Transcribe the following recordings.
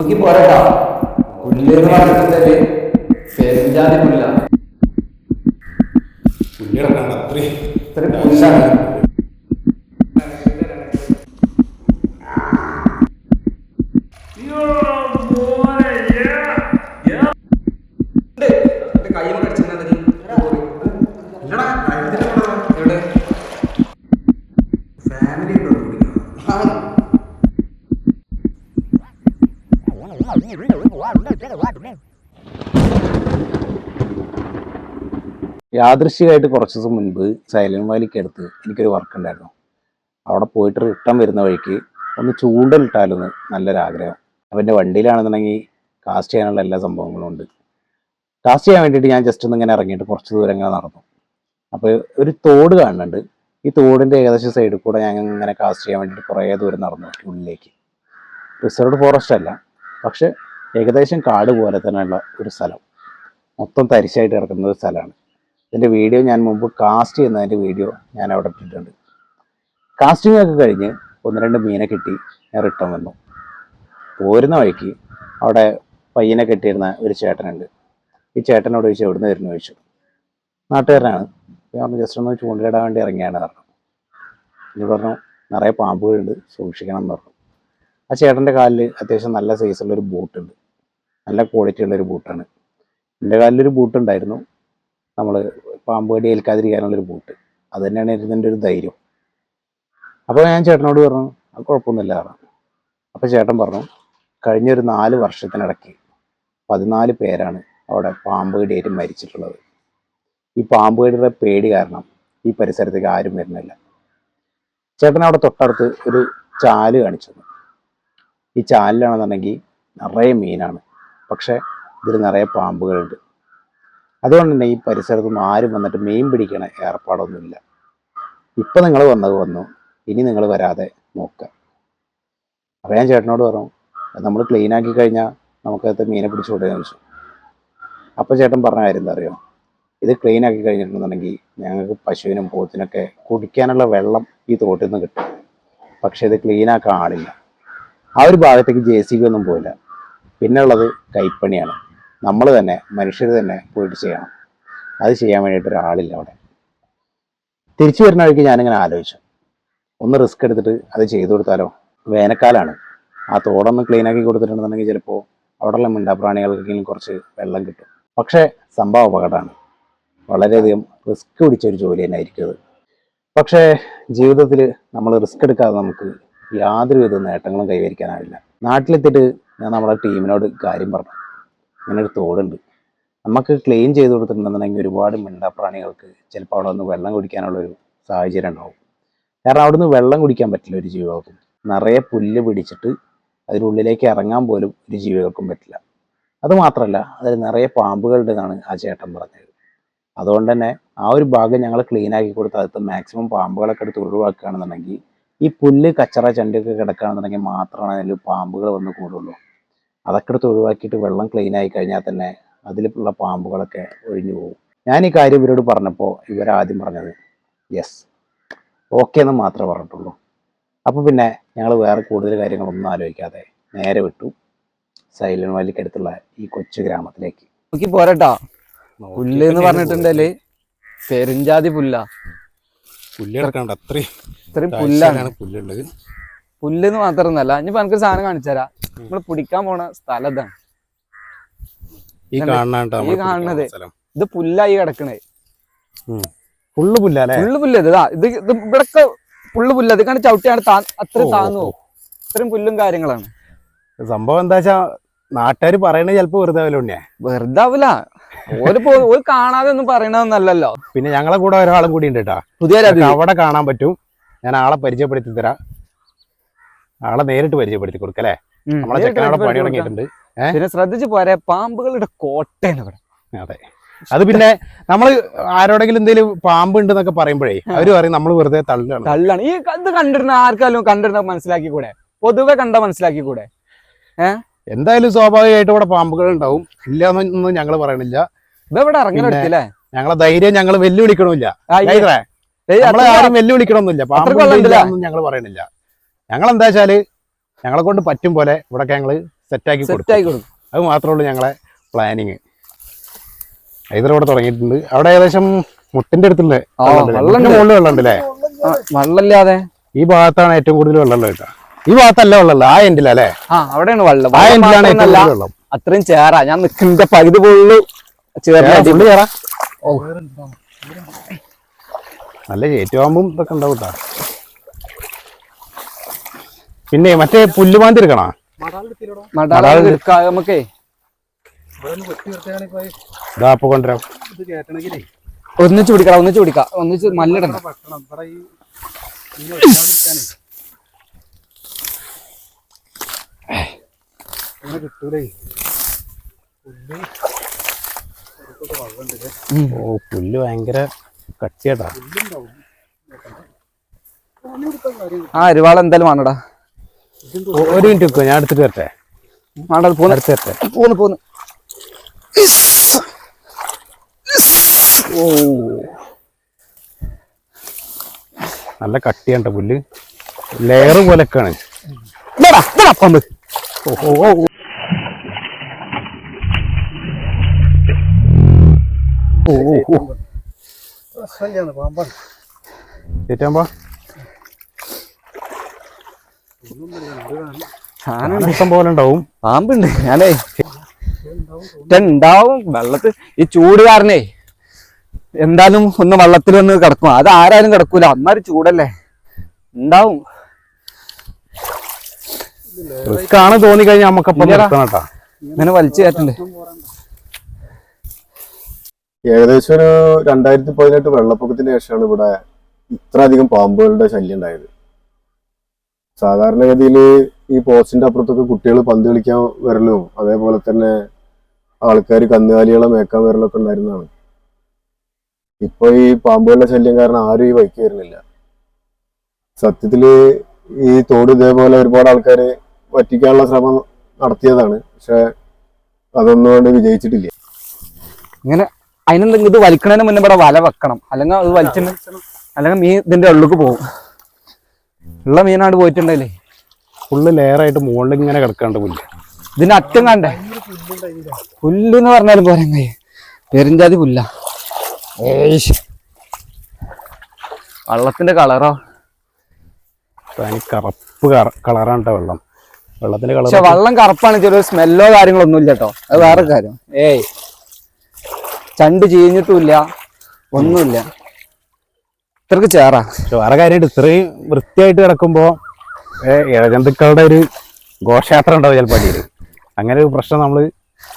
നോക്കി പോരട്ടാ. പുല്ല് എന്ന് പറഞ്ഞിട്ടുണ്ടെങ്കിൽ പെരുഞ്ചാതി പുല്ല പുല്ലിടക്കാണ് അത്രയും ഇത്രയും പുല്ലാണ്. യാദൃശ്ചികമായിട്ട് കുറച്ച് ദിവസം മുൻപ് സൈലന്റ് വാലിക്ക് അടുത്ത് എനിക്കൊരു വർക്ക് ഉണ്ടായിരുന്നു. അവിടെ പോയിട്ട് റിട്ടേൺ വരുന്ന വഴിക്ക് ഒന്ന് ചൂണ്ടലിട്ടാലൊന്ന് നല്ലൊരാഗ്രഹം. അപ്പം എന്റെ വണ്ടിയിലാണെന്നുണ്ടെങ്കിൽ കാസ്റ്റ് ചെയ്യാനുള്ള എല്ലാ സംഭവങ്ങളും ഉണ്ട്. കാസ്റ്റ് ചെയ്യാൻ വേണ്ടിയിട്ട് ഞാൻ ജസ്റ്റ് ഒന്ന് ഇങ്ങനെ ഇറങ്ങിയിട്ട് കുറച്ച് ദൂരം ഇങ്ങനെ നടന്നു. അപ്പോൾ ഒരു തോട് കാണുന്നുണ്ട്. ഈ തോടിന്റെ ഏകദേശം സൈഡിൽ കൂടെ ഞാൻ ഇങ്ങനെ കാസ്റ്റ് ചെയ്യാൻ വേണ്ടിയിട്ട് കുറേ ദൂരം നടന്നു ഉള്ളിലേക്ക്. റിസർവ് ഫോറസ്റ്റ് അല്ല. പക്ഷെ ഏകദേശം കാട് പോലെ തന്നെയുള്ള ഒരു സ്ഥലം. മൊത്തം തരിശായിട്ട് കിടക്കുന്ന ഒരു സ്ഥലമാണ്. ഇതിന്റെ വീഡിയോ ഞാൻ മുമ്പ് കാസ്റ്റ് ചെയ്യുന്നതിന്റെ വീഡിയോ ഞാൻ അവിടെ ഇട്ടിട്ടുണ്ട്. കാസ്റ്റിംഗ് ഒക്കെ കഴിഞ്ഞ് ഒന്ന് രണ്ട് മീനെ കിട്ടി ഞാൻ റിട്ടേൺ വന്നു. പോരുന്ന വഴിക്ക് അവിടെ പയ്യനെ കെട്ടിയിരുന്ന ഒരു ചേട്ടനുണ്ട്. ഈ ചേട്ടനോട് ചോദിച്ചു എവിടുന്ന് വരുന്നു? ചോദിച്ചു. നാട്ടുകാരനാണ്. ഞാൻ പറഞ്ഞു ജസ്റ്റ് ഒന്ന് ചൂണ്ടലിടാൻ വേണ്ടി ഇറങ്ങിയാണ് പറഞ്ഞു. എന്നോട് പറഞ്ഞു നിറയെ പാമ്പുകളുണ്ട് സൂക്ഷിക്കണം എന്ന് പറഞ്ഞു. ആ ചേട്ടന്റെ കാലിൽ അത്യാവശ്യം നല്ല സൈസുള്ള ഒരു ബൂട്ടുണ്ട് നല്ല ക്വാളിറ്റി ഉള്ളൊരു ബൂട്ടാണ് എന്റെ കാലിലൊരു ബൂട്ടുണ്ടായിരുന്നു നമ്മൾ പാമ്പ് കടി ഏൽക്കാതിരിക്കാനുള്ളൊരു ബൂട്ട് അത് തന്നെയാണ് ഇതിന്റെ ഒരു ധൈര്യം. അപ്പോൾ ഞാൻ ചേട്ടനോട് പറഞ്ഞു അത് കുഴപ്പമൊന്നുമില്ല പറഞ്ഞു. അപ്പോൾ ചേട്ടൻ പറഞ്ഞു കഴിഞ്ഞൊരു നാല് വർഷത്തിനിടയ്ക്ക് പതിനാല് പേരാണ് അവിടെ പാമ്പ് കടിയായിട്ട് മരിച്ചിട്ടുള്ളത്. ഈ പാമ്പ് കടിയുടെ പേടി കാരണം ഈ പരിസരത്തേക്ക് ആരും വരുന്നില്ല. ചേട്ടൻ അവിടെ തൊട്ടടുത്ത് ഒരു ചാൽ കാണിച്ചു. ഈ ചാലിലാണെന്നുണ്ടെങ്കിൽ നിറയെ മീനാണ്. പക്ഷേ ഇതിൽ നിറയെ പാമ്പുകളുണ്ട്. അതുകൊണ്ട് തന്നെ ഈ പരിസരത്തൊന്നും ആരും വന്നിട്ട് മീൻ പിടിക്കണ ഏർപ്പാടൊന്നുമില്ല. ഇപ്പം നിങ്ങൾ വന്നത് വന്നു. ഇനി നിങ്ങൾ വരാതെ നോക്കുക. അപ്പോൾ ഞാൻ ചേട്ടനോട് പറഞ്ഞു നമ്മൾ ക്ലീൻ ആക്കി കഴിഞ്ഞാൽ നമുക്കകത്ത് മീനെ പിടിച്ചു കൊടുക്കാൻ ചോദിച്ചു. അപ്പോൾ ചേട്ടൻ പറഞ്ഞ കാര്യം എന്താ അറിയോ? ഇത് ക്ലീൻ ആക്കി കഴിഞ്ഞിട്ടുണ്ടെന്നുണ്ടെങ്കിൽ ഞങ്ങൾക്ക് പശുവിനും പോത്തിനൊക്കെ കുടിക്കാനുള്ള വെള്ളം ഈ തോട്ടിൽ നിന്ന് കിട്ടും. പക്ഷേ ഇത് ക്ലീൻ ആക്കാൻ ആളില്ല. ആ ഒരു ഭാഗത്തേക്ക് ജെ സി ബി ഒന്നും പോയില്ല. പിന്നെ ഉള്ളത് കൈപ്പണിയാണ്. നമ്മൾ തന്നെ മനുഷ്യർ തന്നെ പോയിട്ട് ചെയ്യണം. അത് ചെയ്യാൻ വേണ്ടിയിട്ട് ഒരാളില്ല അവിടെ. തിരിച്ചു വരുന്ന വഴിക്ക് ഞാനിങ്ങനെ ആലോചിച്ചു. ഒന്ന് റിസ്ക് എടുത്തിട്ട് അത് ചെയ്തു കൊടുത്താലോ? വേനൽക്കാലമാണ് ആ തോടൊന്ന് ക്ലീൻ ആക്കി കൊടുത്തിട്ടുണ്ടെന്നുണ്ടെങ്കിൽ ചിലപ്പോൾ അവിടെയുള്ള മിണ്ടാപ്രാണികൾക്കെങ്കിലും കുറച്ച് വെള്ളം കിട്ടും. പക്ഷേ സംഭവം അപകടമാണ്. വളരെയധികം റിസ്ക് പിടിച്ച ഒരു ജോലി തന്നെ ആയിരിക്കും അത്. പക്ഷേ ജീവിതത്തിൽ നമ്മൾ റിസ്ക് എടുക്കാതെ നമുക്ക് യാതൊരുവിധ നേട്ടങ്ങളും കൈവരിക്കാനാവില്ല. നാട്ടിലെത്തിയിട്ട് ഞാൻ നമ്മുടെ ടീമിനോട് കാര്യം പറഞ്ഞു. ഇങ്ങനെ ഒരു തോടുണ്ട്. നമുക്ക് ക്ലെയിൻ ചെയ്ത് കൊടുത്തിട്ടുണ്ടെന്നുണ്ടെങ്കിൽ ഒരുപാട് മിണ്ടാപ്രാണികൾക്ക് ചിലപ്പോൾ അവിടെ നിന്ന് വെള്ളം കുടിക്കാനുള്ളൊരു സാഹചര്യം ഉണ്ടാവും. കാരണം അവിടെ നിന്ന് വെള്ളം കുടിക്കാൻ പറ്റില്ല ഒരു ജീവികൾക്കും. നിറയെ പുല്ല് പിടിച്ചിട്ട് അതിനുള്ളിലേക്ക് ഇറങ്ങാൻ പോലും ഒരു ജീവികൾക്കും പറ്റില്ല. അതുമാത്രമല്ല അതിൽ നിറയെ പാമ്പുകളുണ്ടെന്നാണ് ആ ചേട്ടൻ പറഞ്ഞത്. അതുകൊണ്ട് തന്നെ ആ ഒരു ഭാഗം ഞങ്ങൾ ക്ലീൻ ആക്കി കൊടുത്ത് അത് മാക്സിമം പാമ്പുകളൊക്കെ എടുത്ത് ഒഴിവാക്കുകയാണെന്നുണ്ടെങ്കിൽ ഈ പുല്ല് കച്ചറ ചണ്ടിയൊക്കെ കിടക്കുകയാണെന്നുണ്ടെങ്കിൽ മാത്രമാണ് അതിൽ പാമ്പുകൾ വന്ന് കൂടുള്ളൂ. അതൊക്കെ എടുത്ത് ഒഴിവാക്കിയിട്ട് വെള്ളം ക്ലീൻ ആയി കഴിഞ്ഞാൽ തന്നെ അതിലുള്ള പാമ്പുകളൊക്കെ ഒഴിഞ്ഞു പോകും. ഞാൻ ഈ കാര്യം ഇവരോട് പറഞ്ഞപ്പോൾ ഇവരാദ്യം പറഞ്ഞത് യെസ് ഓക്കെ എന്ന് മാത്രമേ പറഞ്ഞിട്ടുള്ളൂ. അപ്പോൾ പിന്നെ ഞങ്ങൾ വേറെ കൂടുതൽ കാര്യങ്ങളൊന്നും ആലോചിക്കാതെ നേരെ വിട്ടു സൈലന്റ് വാലിക്കടുത്തുള്ള ഈ കൊച്ചു ഗ്രാമത്തിലേക്ക്. നോക്കി പോരട്ടാ പുല്ല് എന്ന് പറഞ്ഞിട്ടുണ്ടെങ്കിൽ പെരുഞ്ചാതി പുല്ല. പുല്ലിടക്കാണ്ട് അത്രയും ഇത്രയും പുല്ലാണ്. പുല്ലുള്ളത്. പുല്ലെന്ന് മാത്രമൊന്നല്ല ഇനിയിപ്പോ എനിക്ക് സാധനം കാണിച്ചാരാ നമ്മൾ പിടിക്കാൻ പോണ സ്ഥലം ഇതാണ് ഈ കാണുന്നത്. ഇത് പുല്ലായി കിടക്കണേ. ഫുള്ള് പുല്ലല്ലേ? ഫുള്ള് പുല്ല് ഇത് ഇതാ. ഇത് ഇവിടൊക്കെ ഫുള്ള് പുല്ല് ഇത് കണ്ട് ചവിട്ടിയാണ് താ അത്ര താന്നു ഇത്രയും പുല്ലും കാര്യങ്ങളാണ്. സംഭവം എന്താ വെച്ചാ നാട്ടുകാർ പറയണത് ചിലപ്പോ വെറുതെ ആവില്ല വെറുതെ ആവില്ല. ഓര് കാണാതെ ഒന്നും പറയണതൊന്നല്ലല്ലോ പിന്നെ ഞങ്ങളെ കൂടെ ഒരാളും കൂടി ഉണ്ട് കേട്ടാ. പുതിയ അവിടെ കാണാൻ പറ്റും. ഞാൻ ആളെ പരിചയപ്പെടുത്തി തരാം. ആളെ നേരിട്ട് പരിചയപ്പെടുത്തി കൊടുക്കല്ലേ നമ്മളെ ചെക്കൻ അവിടെ പണി തുടങ്ങിയിട്ടുണ്ട്. പിന്നെ ശ്രദ്ധിച്ചു പോരെ പാമ്പുകളുടെ കോട്ടയാണ് ഇവിടെ അതെ. അത് പിന്നെ നമ്മൾ ആരോടെങ്കിലും എന്തെങ്കിലും പാമ്പ് ഉണ്ട് എന്നൊക്കെ പറയുമ്പോഴേ അവർ പറയും നമ്മൾ വെറുതെ തള്ളാണ്. തള്ളാണ്. ഈ ഇത് കണ്ടിരുന്ന ആർക്കാലും കണ്ടിരുന്ന മനസ്സിലാക്കി കൂടെ പൊതുവെ കണ്ട മനസ്സിലാക്കി കൂടെ ഏഹ് എന്തായാലും സ്വാഭാവികമായിട്ട് ഇവിടെ പാമ്പുകൾ ഉണ്ടാവും. ഇല്ല എന്നൊന്നും ഞങ്ങൾ പറയണില്ല. ഇതെവിടെ ഇറങ്ങലെടുത്തില്ലേ ഞങ്ങളെ ധൈര്യം ഞങ്ങൾ വെല്ലുവിളിക്കണമില്ല. നമ്മളെ ആരും വെല്ലുവിളിക്കണമൊന്നുമില്ല. ഞങ്ങൾ പറയണില്ല. ഞങ്ങൾ എന്താ വെച്ചാൽ ഞങ്ങളെ കൊണ്ട് പറ്റും പോലെ ഇവിടൊക്കെ ഞങ്ങൾ സെറ്റാക്കി സെറ്റാക്കി കൊടുക്കും. അത് മാത്രമേ ഉള്ളൂ ഞങ്ങളെ പ്ലാനിങ് ഹൈദരാബാദ് തുടങ്ങിയിട്ടുണ്ട്. അവിടെ ഏകദേശം മുട്ടിന്റെ അടുത്തുള്ള. മുകളിൽ വെള്ളം ഉണ്ട് അല്ലേ വെള്ളമില്ലാതെ? ഈ ഭാഗത്താണ് ഏറ്റവും കൂടുതൽ വെള്ളം ഉള്ളത് കേട്ടോ. ഈ ഭാഗത്തല്ല വെള്ളം ആ എൻഡിലല്ലേ അവിടെയാണ് വെള്ളം. ആ എൻഡിലാണ് ഏറ്റവും വെള്ളം. അത്രയും ചേറാ ഞാൻ നിൽക്കുന്ന പകുതി പോളു നല്ല ചേറ്റുവാമ്പും ഇതൊക്കെ ഉണ്ടാവും കേട്ടോ പിന്നെ മറ്റേ പുല്ലുമാന്തി എടുക്കണോ? നമുക്കേ. ഇതാ അപ്പൊ കൊണ്ടുവരാം. ഒന്നിച്ച് പിടിക്കാം ഒന്നിച്ച് പിടിക്കാം. ഒന്നിച്ച് മല്ലിടണം. ഓ പുല്ല് ഭയങ്കര കട്ടിയാട്ടാ. ആ അരിവാള എന്തായാലും വേണടാ. ഒരു മിനിറ്റ് വെക്കോ ഞാൻ എടുത്തിട്ട് വരട്ടെ. വേണ്ട പോന്ന്. അടുത്ത് വരട്ടെ. പോന്ന് പോന്ന്. ഓ. നല്ല കട്ടിയാണ്ട പുല്ല്. ലെയർ പമ്പ് ഓ ഓ. ഓ ചേറ്റാമ്പോ സാധനം ഇഷ്ടം പോലെ ഉണ്ടാവും. പാമ്പുണ്ട് ഞാനേ. ഉണ്ടാവും വെള്ളത്തിൽ ഈ ചൂട് കാരണേ. എന്തായാലും ഒന്ന് വെള്ളത്തിൽ ഒന്ന് കിടക്കും. അത് ആരായാലും കിടക്കൂല. അന്നാലും ചൂടല്ലേ. ഉണ്ടാവും റിസ്ക് ആണ് തോന്നി കഴിഞ്ഞാ നമുക്കപ്പം ഇങ്ങനെ വലിച്ചു കയറ്റണ്ട്. ഏകദേശം ഒരു രണ്ടായിരത്തി പതിനെട്ട് വെള്ളപ്പൊക്കത്തിന് ശേഷമാണ് ഇവിടെ ഇത്ര അധികം പാമ്പുകളുടെ ശല്യം ഉണ്ടായത്. സാധാരണഗതിയിൽ ഈ പോസ്റ്റിന്റെ അപ്പുറത്തൊക്കെ കുട്ടികൾ പന്ത് കളിക്കാൻ വരലും അതേപോലെ തന്നെ ആൾക്കാർ കന്നുകാലികളെ മേക്കാൻ വരലൊക്കെ ഉണ്ടായിരുന്നതാണ്. ഇപ്പൊ ഈ പാമ്പുകളുടെ ശല്യം കാരണം ആരും ഈ വൈക്ക് വരുന്നില്ല. സത്യത്തിൽ ഈ തോട് ഇതേപോലെ ഒരുപാട് ആൾക്കാർ വറ്റിക്കാനുള്ള ശ്രമം നടത്തിയതാണ്. പക്ഷെ അതൊന്നും കൊണ്ട് വിജയിച്ചിട്ടില്ല. ഇങ്ങനെ അതിനെന്തെങ്കിലും ഇത് വലിക്കണതിന് മുന്നേ ഇവിടെ വല വെക്കണം. അല്ലെങ്കിൽ അത് വലിച്ചിട്ട് അല്ലെങ്കിൽ മീൻ ഇതിന്റെ ഉള്ളിലേക്ക് പോകും. ഉള്ള മീനാണ്ട് പോയിട്ടുണ്ടല്ലേ? ഫുള്ള് ലെയറായിട്ട് മുകളിൽ ഇങ്ങനെ കിടക്കാണ്ട് പുല്ല്. ഇതിന്റെ അറ്റം കണ്ടേ? പുല്ല് എന്ന് പറഞ്ഞാലും പോരാ പെരിഞ്ചാതി പുല്ല. ഏഷ് വള്ളത്തിന്റെ കളറോ കറുപ്പ് കളറാണ് വെള്ളം. വെള്ളത്തിന്റെ കളർ പക്ഷെ വെള്ളം കറുപ്പാണ് ചെറിയ സ്മെല്ലോ കാര്യങ്ങളൊന്നും ഇല്ല കേട്ടോ അത് വേറെ കാര്യം. ഏയ്. ചണ്ട് ചീഞ്ഞിട്ടുമില്ല ഒന്നുമില്ല. ഇത്രക്ക് ചേറാ. വേറെ കാര്യമായിട്ട് ഇത്രയും വൃത്തിയായിട്ട് കിടക്കുമ്പോ ഇഴജന്തുക്കളുടെ ഒരു ഘോഷയാത്ര ഉണ്ടാവും ചിലപ്പോൾ അടിയിൽ അങ്ങനെ ഒരു പ്രശ്നം നമ്മൾ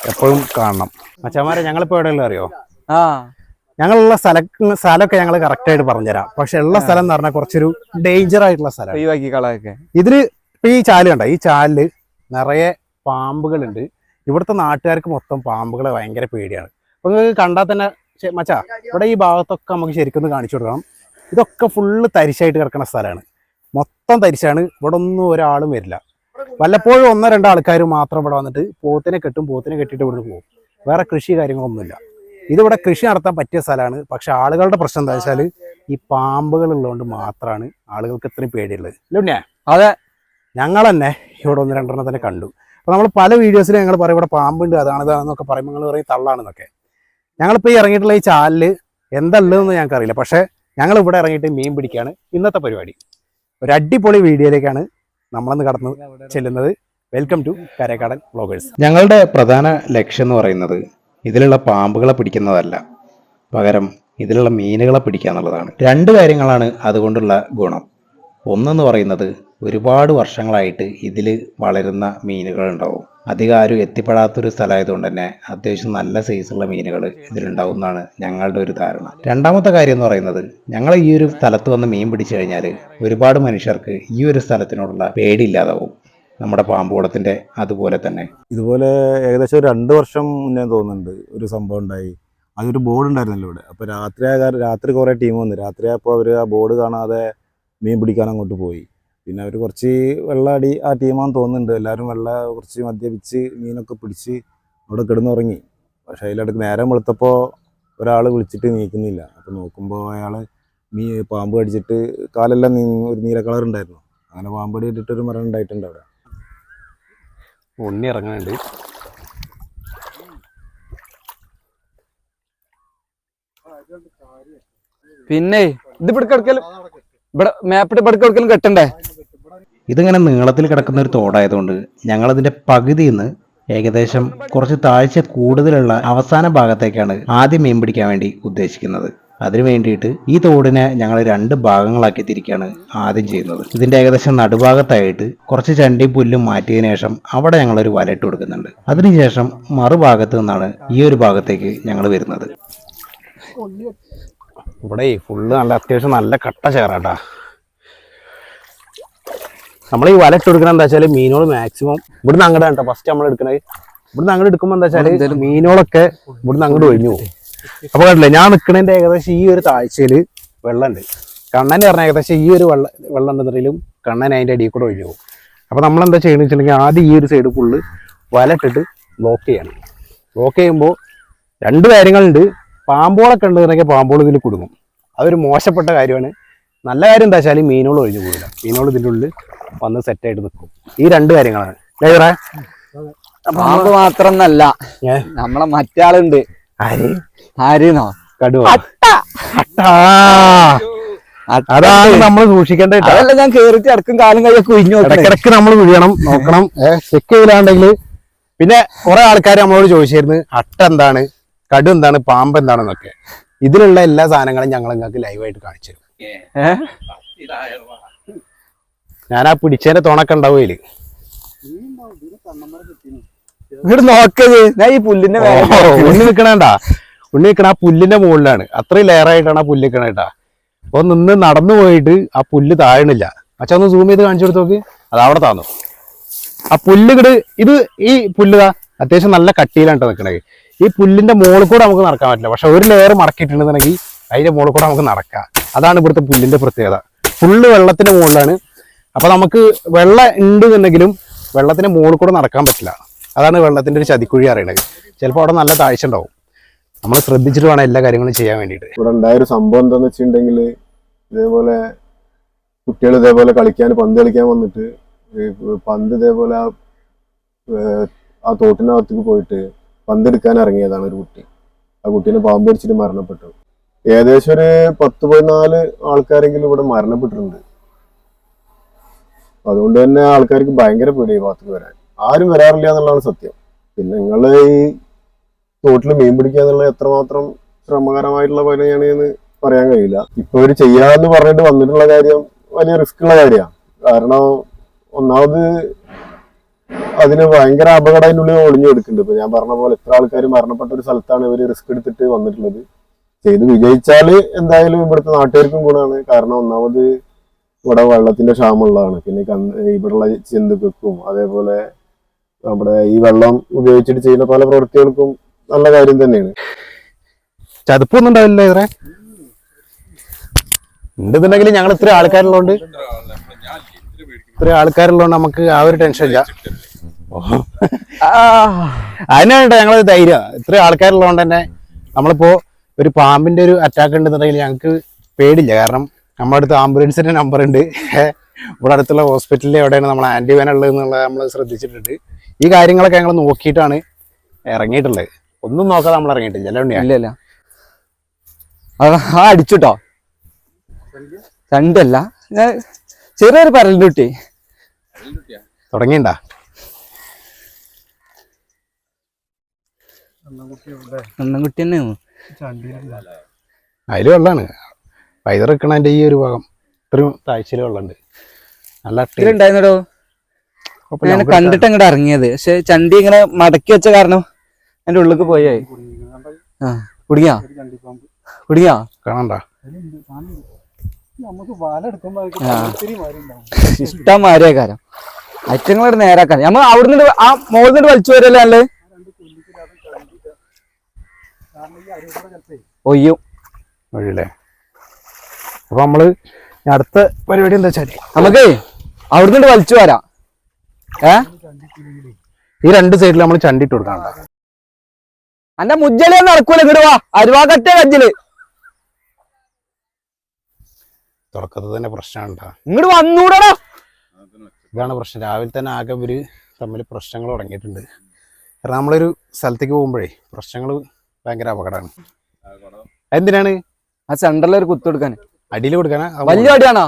എപ്പോഴും കാണണം. അച്ഛന്മാരെ ഞങ്ങളിപ്പോൾ എവിടെയുള്ള അറിയോ? ആ. ഞങ്ങളുള്ള സ്ഥല സ്ഥലമൊക്കെ ഞങ്ങൾ കറക്റ്റായിട്ട് പറഞ്ഞുതരാം. പക്ഷെ ഉള്ള സ്ഥലം എന്ന് പറഞ്ഞാൽ കുറച്ചൊരു ഡേഞ്ചർ ആയിട്ടുള്ള സ്ഥലം ഒഴിവാക്കി കളയൊക്കെ. ഇതിൽ ഇപ്പൊ ഈ ചാൽ കണ്ട? ഈ ചാലിൽ നിറയെ പാമ്പുകളുണ്ട്. ഇവിടുത്തെ നാട്ടുകാർക്ക് മൊത്തം പാമ്പുകളെ ഭയങ്കര പേടിയാണ്. അപ്പൊ നിങ്ങൾക്ക് കണ്ടാൽ തന്നെ മച്ചാ ഇവിടെ ഈ ഭാഗത്തൊക്കെ നമുക്ക് ശരിക്കും കാണിച്ചു കൊടുക്കണം. ഇതൊക്കെ ഫുള്ള് തരിശായിട്ട് കിടക്കുന്ന സ്ഥലമാണ്. മൊത്തം തരിശാണ്. ഇവിടെ ഒന്നും ഒരാളും വരില്ല. വല്ലപ്പോഴും ഒന്നോ രണ്ടോ ആൾക്കാർ മാത്രം ഇവിടെ വന്നിട്ട് പോത്തിനെ കെട്ടും പോത്തിനെ കെട്ടിയിട്ട് ഇവിടുന്ന് പോകും. വേറെ കൃഷി കാര്യങ്ങളൊന്നുമില്ല. ഇതിവിടെ കൃഷി നടത്താൻ പറ്റിയ സ്ഥലമാണ്. പക്ഷെ ആളുകളുടെ പ്രശ്നം എന്താ വെച്ചാൽ ഈ പാമ്പുകൾ ഉള്ളതുകൊണ്ട് മാത്രമാണ് ആളുകൾക്ക് ഇത്രയും പേടിയുള്ളത്. ഇല്ലേ അതെ ഞങ്ങൾ തന്നെ ഇവിടെ ഒന്ന് രണ്ടെണ്ണം തന്നെ കണ്ടു. അപ്പൊ നമ്മൾ പല വീഡിയോസിലും ഞങ്ങൾ പറയും ഇവിടെ പാമ്പുണ്ട് അതാണ് ഇതാണെന്നൊക്കെ പറയുമ്പോൾ നിങ്ങൾ പറയും തള്ളാണെന്നൊക്കെ. ഞങ്ങളിപ്പോൾ ഈ ഇറങ്ങിയിട്ടുള്ള ഈ ചാലിൽ എന്തല്ലെന്ന് ഉള്ളതെന്ന് ഞങ്ങൾക്ക് അറിയില്ല പക്ഷെ ഞങ്ങൾ ഇവിടെ ഇറങ്ങിയിട്ട് മീൻ പിടിക്കുകയാണ് ഇന്നത്തെ പരിപാടി. ഒരു അടിപൊളി വീഡിയോയിലേക്കാണ് നമ്മളന്ന് കടന്ന് ചെല്ലുന്നത്. വെൽക്കം ടു കരേക്കാടൻ വ്ളോഗേഴ്സ് ഞങ്ങളുടെ പ്രധാന ലക്ഷ്യം എന്ന് പറയുന്നത് ഇതിലുള്ള പാമ്പുകളെ പിടിക്കുന്നതല്ല. പകരം ഇതിലുള്ള മീനുകളെ പിടിക്കുക എന്നുള്ളതാണ്. രണ്ട് കാര്യങ്ങളാണ് അതുകൊണ്ടുള്ള ഗുണം. ഒന്നെന്ന് പറയുന്നത് ഒരുപാട് വർഷങ്ങളായിട്ട് ഇതിൽ വളരുന്ന മീനുകൾ ഉണ്ടാവും അധികം ആരും എത്തിപ്പെടാത്തൊരു സ്ഥലമായതുകൊണ്ട് തന്നെ അത്യാവശ്യം നല്ല സൈസുള്ള മീനുകൾ ഇതിലുണ്ടാവും എന്നാണ് ഞങ്ങളുടെ ഒരു ധാരണ. രണ്ടാമത്തെ കാര്യം എന്ന് പറയുന്നത് ഞങ്ങൾ ഈ ഒരു സ്ഥലത്ത് വന്ന് മീൻ പിടിച്ചു കഴിഞ്ഞാൽ ഒരുപാട് മനുഷ്യർക്ക് ഈ ഒരു സ്ഥലത്തിനോടുള്ള പേടിയില്ലാതാവും. നമ്മുടെ പാമ്പുകൂടത്തിന്റെ അതുപോലെ തന്നെ. ഇതുപോലെ ഏകദേശം രണ്ട് വർഷം മുന്നേ തോന്നുന്നുണ്ട് ഒരു സംഭവം ഉണ്ടായി. അതൊരു ബോർഡ് ഉണ്ടായിരുന്നല്ലോ ഇവിടെ. അപ്പോൾ രാത്രി രാത്രി കുറേ ടീം വന്നു. രാത്രി അപ്പോൾ അവർ ആ ബോർഡ് കാണാതെ മീൻ പിടിക്കാൻ അങ്ങോട്ട് പോയി. പിന്നെ അവർ കുറച്ച് വെള്ളം അടി ആ ടീമാന്ന് തോന്നുന്നുണ്ട്. എല്ലാവരും വെള്ളം കുറച്ച് മദ്യപിച്ച് മീനൊക്കെ പിടിച്ച് അവിടെ കിടന്നുറങ്ങി. പക്ഷേ അതിലടക്ക് നേരം വെളുത്തപ്പോൾ ഒരാൾ വിളിച്ചിട്ട് നീക്കുന്നില്ല. അപ്പോൾ നോക്കുമ്പോൾ അയാൾ മീ പാമ്പ് കടിച്ചിട്ട് കാലെല്ലാം ഒരു നീല കളർ ഉണ്ടായിരുന്നു. അങ്ങനെ പാമ്പ് കടിയിട്ടിട്ട് ഒരു മരണം ഉണ്ടായിട്ടുണ്ട് അവിടെ. ഉണ്ണി ഇറങ്ങുന്നുണ്ട് പിന്നെ ഇത് ഇവിടെ കിടക്കലും ഇവിടെ മാപ്പിട്ട് ഇവിടെ കിടക്കലും കെട്ടണ്ടേ? ഇതിങ്ങനെ നീളത്തിൽ കിടക്കുന്ന ഒരു തോടായതുകൊണ്ട് ഞങ്ങളതിന്റെ പകുതിയിൽ നിന്ന് ഏകദേശം കുറച്ച് താഴ്ച കൂടുതലുള്ള അവസാന ഭാഗത്തേക്കാണ് ആദ്യം മീൻ പിടിക്കാൻ വേണ്ടി ഉദ്ദേശിക്കുന്നത്. അതിനു വേണ്ടിയിട്ട് ഈ തോടിനെ ഞങ്ങൾ രണ്ട് ഭാഗങ്ങളാക്കി തിരിക്കുകയാണ് ആദ്യം ചെയ്യുന്നത്. ഇതിന്റെ ഏകദേശം നടുഭാഗത്തായിട്ട് കുറച്ച് ചണ്ടി പുല്ലും മാറ്റിയതിനു ശേഷം അവിടെ ഞങ്ങൾ ഒരു വലയിട്ട് കൊടുക്കുന്നുണ്ട്. അതിനുശേഷം മറുഭാഗത്ത് നിന്നാണ് ഈ ഒരു ഭാഗത്തേക്ക് ഞങ്ങൾ വരുന്നത്. ഇവിടെ ഫുള്ള് നല്ല അത്യാവശ്യം നല്ല കട്ട ചേറാട്ടാ. നമ്മൾ ഈ വല ഇട്ട് കൊടുക്കണ എന്താ വെച്ചാൽ മീനുകൾ മാക്സിമം ഇവിടുന്ന് അങ്ങോട്ട് കേട്ടോ ഫസ്റ്റ് നമ്മൾ എടുക്കണത്. ഇവിടുന്ന് അങ്ങോട്ട് എടുക്കുമ്പോൾ എന്താ വെച്ചാൽ മീനുകളൊക്കെ ഇവിടുന്ന് അങ്ങോട്ട് ഒഴിഞ്ഞു പോകും. അപ്പൊ കണ്ടില്ലേ ഞാൻ നിൽക്കണേന്റെ ഏകദേശം ഈ ഒരു താഴ്ചയിൽ വെള്ളമുണ്ട് കണ്ണൻ പറഞ്ഞ ഏകദേശം ഈ ഒരു വെള്ള വെള്ളം ഉണ്ടെന്നുണ്ടെങ്കിലും കണ്ണൻ അതിന്റെ അടിയിൽ കൂടെ ഒഴിഞ്ഞു പോകും. അപ്പൊ നമ്മൾ എന്താ ചെയ്യണമെന്ന് വെച്ചിട്ടുണ്ടെങ്കിൽ ആദ്യം ഈ ഒരു സൈഡ് ഫുള്ള് വലട്ടിട്ട് ബ്ലോക്ക് ചെയ്യണം. ബ്ലോക്ക് ചെയ്യുമ്പോൾ രണ്ട് കാര്യങ്ങളുണ്ട്. പാമ്പോളൊക്കെ ഉണ്ടെന്നുണ്ടെങ്കിൽ പാമ്പോൾ ഇതിൽ കുടുങ്ങും. അതൊരു മോശപ്പെട്ട കാര്യമാണ്. നല്ല കാര്യം എന്താ വെച്ചാൽ മീനുകൾ ഒഴിഞ്ഞു പോകില്ല മീനുകൾ ഇതിന്റെ ഉള്ളിൽ വന്ന് സെറ്റായിട്ട് നിൽക്കും ഈ രണ്ട് കാര്യങ്ങളാണ്. ഡ്രൈവറെ പാമ്പ് മാത്രം എന്നല്ല നമ്മളെ മറ്റാളുണ്ട്. ആര്? ആരെന്നോ? കടുവ. അട്ട. ആ, അതാണ് നമ്മൾ സൂക്ഷിക്കേണ്ട. അതല്ല ഞാൻ കേറിട്ട് ഇടക്കും കാലും കൈയൊക്കെ കുഞ്ഞു ഇടക്കിടക്ക് നമ്മൾ വിഴണം നോക്കണം. ചെക്ക് ചെയ്തില്ലാണ്ടെങ്കിൽ പിന്നെ കുറെ ആൾക്കാർ നമ്മളോട് ചോദിച്ചിരുന്നു അട്ട എന്താണ്? കടു എന്താണ്? പാമ്പ് എന്താണെന്നൊക്കെ. ഇതിലുള്ള എല്ലാ സാധനങ്ങളും ഞങ്ങൾ നിങ്ങൾക്ക് ലൈവായിട്ട് കാണിച്ചു തരും. ഏ? ഞാൻ ആ പിടിച്ചതിന്റെ തുണക്ക ഉണ്ടാവുകയിൽ ഇങ്ങോട്ട് നോക്കത് ഞാൻ ഈ പുല്ലിന്റെ ഉണ്ണി നിക്കണേണ്ടാ? ഉണ്ണി നിക്കണ ആ പുല്ലിന്റെ മുകളിലാണ്. അത്രയും ലെയറായിട്ടാണ് ആ പുല്ല് നിക്കണേട്ടാ അപ്പൊ നിന്ന് നടന്നു പോയിട്ട് ആ പുല്ല് താഴണില്ല. അച്ഛൻ ഒന്ന് സൂം ചെയ്ത് കാണിച്ചു കൊടുത്ത് നോക്ക് അത് അവിടെ താന്നു. ആ പുല്ല് ഇങ്ങട് ഇത് ഈ പുല്ല് ദാ അത്യാവശ്യം നല്ല കട്ടിയിലാണ് നിക്കണത് നിൽക്കണത് ഈ പുല്ലിന്റെ മുകളിൽ കൂടെ നമുക്ക് നടക്കാൻ പറ്റില്ല. പക്ഷെ ഒരു ലെയർ മടക്കിയിട്ടുണ്ടെന്നുണ്ടെങ്കിൽ അതിന്റെ മുകളിൽ കൂടെ നമുക്ക് നടക്കാം. അതാണ് ഇവിടുത്തെ പുല്ലിന്റെ പ്രത്യേകത. ഫുള്ള് വെള്ളത്തിന്റെ മുകളിലാണ്. അപ്പോൾ നമുക്ക് വെള്ളം ഉണ്ട് എന്നുണ്ടെങ്കിലും വെള്ളത്തിന്റെ മുകളിൽ കൂടെ നടക്കാൻ പറ്റില്ല. അതാണ് വെള്ളത്തിന്റെ ഒരു ചതിക്കുഴി അറിയണത്. ചിലപ്പോൾ അവിടെ നല്ല താഴ്ച ഉണ്ടാവും. നമ്മൾ ശ്രദ്ധിച്ചിട്ട് വേണം എല്ലാ കാര്യങ്ങളും ചെയ്യാൻ വേണ്ടിയിട്ട്. ഇവിടെ ഉണ്ടായൊരു സംഭവം എന്താണെന്ന് വെച്ചിട്ടുണ്ടെങ്കിൽ ഇതേപോലെ കുട്ടികൾ ഇതേപോലെ കളിക്കാൻ പന്ത് കളിക്കാൻ വന്നിട്ട് പന്ത് ഇതേപോലെ ആ ആ തോട്ടിനകത്തേക്ക് പോയിട്ട് പന്തെടുക്കാൻ ഇറങ്ങിയതാണ് ഒരു കുട്ടി. ആ കുട്ടീനെ പാമ്പ് പിടിച്ചിട്ട് മരണപ്പെട്ടു. ഏകദേശം ഒരു പത്ത് പതിനാല് ആൾക്കാരെങ്കിലും ഇവിടെ മരണപ്പെട്ടിട്ടുണ്ട്. അതുകൊണ്ട് തന്നെ ആൾക്കാർക്ക് ഭയങ്കര പേടി ഈ ഭാഗത്തേക്ക് വരാൻ. ആരും വരാറില്ല എന്നുള്ളതാണ് സത്യം. പിന്നെ നിങ്ങൾ ഈ തോട്ടിൽ മീൻ പിടിക്കുക എന്നുള്ളത് എത്രമാത്രം ശ്രമകരമായിട്ടുള്ള പണിയാണ് എന്ന് പറയാൻ കഴിയില്ല. ഇപ്പൊ ഇവർ ചെയ്യാന്ന് പറഞ്ഞിട്ട് വന്നിട്ടുള്ള കാര്യം വലിയ റിസ്ക് ഉള്ള കാര്യമാണ്. കാരണം ഒന്നാമത് അതിന് ഭയങ്കര അപകടത്തിനുള്ളിൽ ഒളിഞ്ഞു കൊടുക്കുന്നുണ്ട്. ഇപ്പൊ ഞാൻ പറഞ്ഞ പോലെ എത്ര ആൾക്കാർ മരണപ്പെട്ട ഒരു സ്ഥലത്താണ് ഇവർ റിസ്ക് എടുത്തിട്ട് വന്നിട്ടുള്ളത്. ചെയ്ത് വിജയിച്ചാൽ എന്തായാലും ഇവിടുത്തെ നാട്ടുകാർക്കും ഗുണമാണ്. കാരണം ഒന്നാമത് ഇവിടെ വെള്ളത്തിന്റെ ക്ഷാമമുള്ളതാണ്. പിന്നെ ഇവിടെയുള്ള ജന്തുക്കൾക്കും അതേപോലെ നമ്മുടെ ഈ വെള്ളം ഉപയോഗിച്ചിട്ട് ചെയ്യുന്ന പല പ്രവൃത്തികൾക്കും നല്ല കാര്യം തന്നെയാണ്. ചതുപ്പൊന്നും ഉണ്ടാവില്ല ഇവരെ? ഉണ്ടെന്നുണ്ടെങ്കിൽ ഞങ്ങൾ ഇത്ര ആൾക്കാരുള്ളതുകൊണ്ട് ഇത്ര ആൾക്കാരുള്ളതുകൊണ്ട് നമുക്ക് ആ ഒരു ടെൻഷൻ ഇല്ല. അതിനാണ് ഞങ്ങളത് ധൈര്യം. ഇത്ര ആൾക്കാരുള്ളതുകൊണ്ട് തന്നെ നമ്മളിപ്പോ ഒരു പാമ്പിന്റെ ഒരു അറ്റാക്ക് ഉണ്ടെന്നുണ്ടെങ്കിൽ ഞങ്ങൾക്ക് പേടില്ല. കാരണം നമ്മുടെ അടുത്ത് ആംബുലൻസിന്റെ നമ്പർ ഉണ്ട്. ഇവിടെ അടുത്തുള്ള ഹോസ്പിറ്റലിൽ എവിടെയാണ് നമ്മൾ ആന്റിവൻ ഉള്ളത് എന്നുള്ളത് നമ്മൾ ശ്രദ്ധിച്ചിട്ടുണ്ട്. ഈ കാര്യങ്ങളൊക്കെ ഞങ്ങൾ നോക്കിയിട്ടാണ് ഇറങ്ങിയിട്ടുള്ളത്. ഒന്നും നോക്കാതെ നമ്മൾ ഇറങ്ങിയിട്ടില്ല. അല്ലേ? ഇല്ല ഇല്ല. അത് ആ അടിച്ചുട്ടോ. രണ്ടല്ല. ഞാൻ ചെറിയൊരു പരലിന്റെ കുട്ടി തുടങ്ങിണ്ടാ ഒന്നും കുട്ടി തന്നെയാണ് അതിൽ വെള്ളമാണ് പൈതർ വെക്കണതിന്റെ ഈ ഒരു ഭാഗം. ഇത്രയും താഴ്ചയിൽ വെള്ളമുണ്ട്. നല്ല കുഴപ്പമില്ല, ഞാൻ കണ്ടിട്ട് അങ്ങോട്ട് ഇറങ്ങിയത്. പക്ഷെ ചണ്ടി ഇങ്ങനെ മടക്കി വെച്ച കാരണം എന്റെ ഉള്ളിക്ക് പോയായി ആ കുടുങ്ങിയാ? കുടുങ്ങിയാ? കാണണ്ട. ഇഷ്ടം മാറിയ കാര്യം അറ്റങ്ങളോട് നേരാക്കാൻ. നമ്മൾ അവിടുന്ന് ആ മോളിൽ നിന്ന് വലിച്ചു വരല്ലേ അല്ലേ ഒയ്യും. ഒഴിയല്ലേ? അപ്പൊ നമ്മൾ അടുത്ത പരിപാടി എന്താ വെച്ചാൽ നമുക്ക് അവിടുന്ന് വലിച്ചു വരാം. ഏ? ഈ രണ്ട് സൈഡിൽ നമ്മൾ ചണ്ടിട്ട് കൊടുക്കാണ്ട അന്റെ ഒന്നും നടക്കൂല ഇങ്ങോട്ട് വാ. അരുവാകറ്റ കജ്ജിൽ. തുറക്കത്ത് തന്നെ പ്രശ്നമുണ്ടാ ഇങ്ങോട്ട് വന്നൂടാ ഇതാണ് പ്രശ്നം. രാവിലെ തന്നെ ആകെ ഒരു തമ്മിൽ പ്രശ്നങ്ങൾ തുടങ്ങിയിട്ടുണ്ട്. കാരണം നമ്മളൊരു സ്ഥലത്തേക്ക് പോകുമ്പോഴേ പ്രശ്നങ്ങൾ ഭയങ്കര അപകടമാണ്. എന്തിനാണ്? ആ സെന്ററിൽ ഒരു കുത്തു കൊടുക്കാൻ. അടിയിൽ കൊടുക്കാനാ? വലിയ അടിയാണോ?